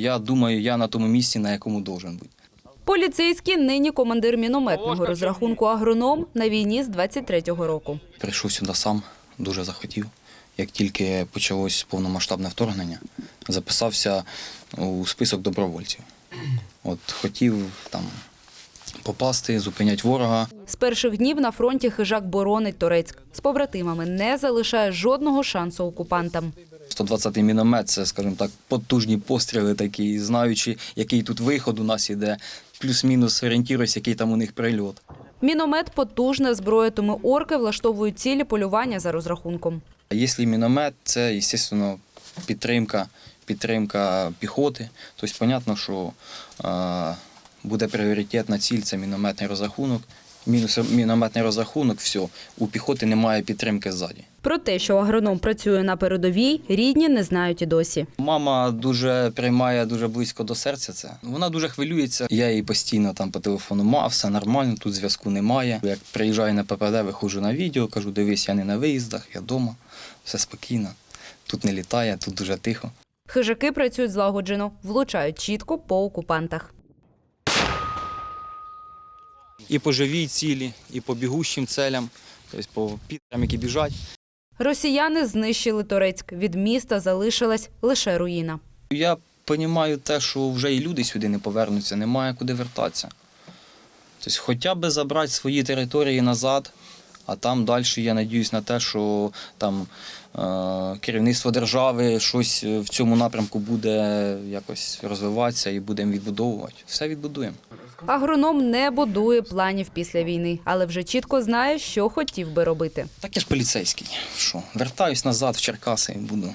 Я думаю, я на тому місці, на якому должен бути. Поліцейський нині командир мінометного розрахунку агроном на війні з 23-го року. Прийшов сюди сам, дуже захотів. Як тільки почалось повномасштабне вторгнення, записався у список добровольців. От хотів там попасти, зупиняти ворога. З перших днів на фронті хижак боронить Торецьк. З побратимами не залишає жодного шансу окупантам. 120-й міномет це, скажімо так, потужні постріли такі, знаючи, який тут виход у нас іде, плюс-мінус орієнтіруюсь, який там у них прильот. Міномет потужна зброя, тому орки влаштовують цілі полювання за розрахунком. Якщо міномет, це, звісно, підтримка, підтримка піхоти. Тобто, зрозуміло, що буде пріоритетна ціль це мінометний розрахунок. Мінометний розрахунок, все, у піхоти немає підтримки ззаді. Про те, що агроном працює на передовій, рідні не знають і досі. Мама дуже приймає дуже близько до серця це. Вона дуже хвилюється. Я їй постійно там по телефону мав, все нормально, тут зв'язку немає. Як приїжджаю на ППД, виходжу на відео, кажу, дивись, я не на виїздах, я вдома, все спокійно. Тут не літає, тут дуже тихо. Хижаки працюють злагоджено, влучають чітко по окупантах. І по живій цілі, і по бігущим целям, тобто по підрам, які біжать. Росіяни знищили Торецьк. Від міста залишилась лише руїна. Я розумію те, що вже і люди сюди не повернуться, немає куди вертатися. Тобто, хоча б забрати свої території назад, а там далі я надіюсь на те, що там е, керівництво держави щось в цьому напрямку буде якось розвиватися і будемо відбудовувати. Все відбудуємо. Агроном не будує планів після війни, але вже чітко знає, що хотів би робити. Так я ж поліцейський. Що, вертаюсь назад в Черкаси і буду